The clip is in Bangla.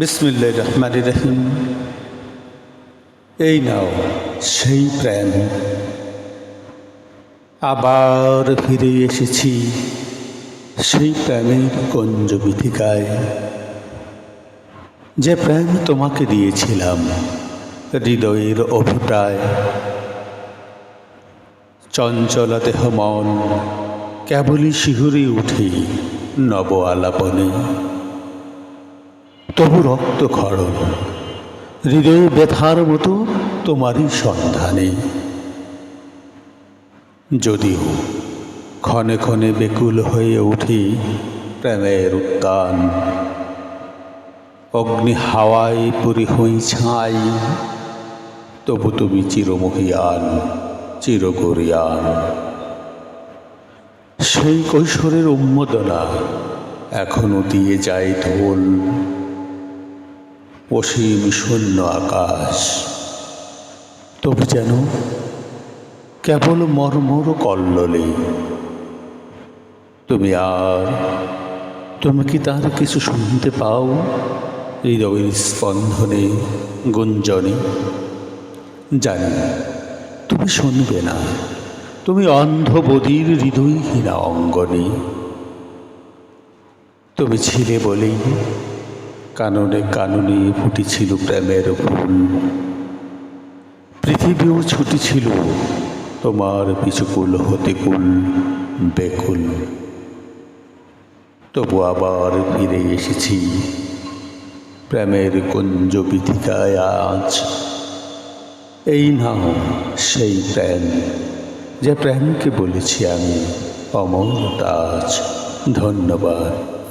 বিসমিল্লা রহমান রহিম। এই নাও সেই প্রেম আবার ফিরে এসেছি সেই প্রেমের কঞ্জ বিথিকায় যে প্রেম তোমাকে দিয়েছিলাম হৃদয়ের অভিপ্রায়। চঞ্চলা দেহ মন কেবলই শিহুরে উঠি নব আলাপনে। তবু রক্ত খরণ। হৃদয়ে ব্যথার মতো তোমারই সন্ধানে। যদিও ক্ষণে ক্ষণে বেকুল হয়ে উঠি প্রেমের উত্তান অগ্নি হাওয়ায় পুরি হই ছাই, তবু তুমি চিরমহিয়ান, চিরগরিয়ান। সেই কৈশোরের উন্মোদনা এখনও দিয়ে যায় ঢোল। অসীম শূন্য আকাশ। তবু যেন কেবল মর্মর কল্লোলে। তুমি আর তুমি কি তার কিছু শুনতে পাও? হৃদয়ের স্পন্দনে, গুঞ্জনে। জানি, তুমি শুনবে না। তুমি অন্ধবধির হৃদয়হীনা অঙ্গনে। তুমি ছিলে বলেই কাননে কাননে ফুটেছিল প্রেমের ফুল। পৃথিবীও ছুটেছিল তোমার পিছুকুল হতে কুল, বেকুল। তবু আবার ফিরে এসেছি। প্রেমের কুঞ্জ বিথিকায় আজ। এই নাও সেই প্রেম, যে প্রেমকে বলেছি আমি অমর তাজ ধন্যবাদ।